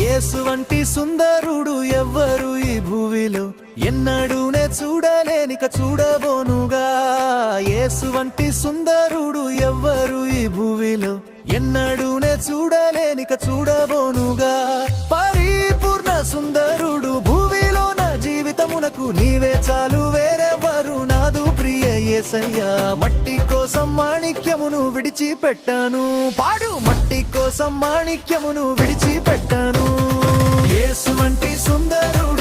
యేసు వంటి సుందరుడు ఎవ్వరు ఈ భూమిలో? ఎన్నడూనే చూడలేనిక చూడబోనుగా. యేసు వంటి సుందరుడు ఎవ్వరు ఈ భూమిలో? ఎన్నడూనే చూడలేనిక చూడబోనుగా. పరిపూర్ణ సుందరుడు భూమిలో నా జీవితమునకు నీవే చాలు. ఏసయ్యా మట్టి కోసం మాణిక్యమును విడిచిపెట్టాను. పాడు మట్టి కోసం మాణిక్యమును విడిచిపెట్టాను. ఏసు వంటి సుందరు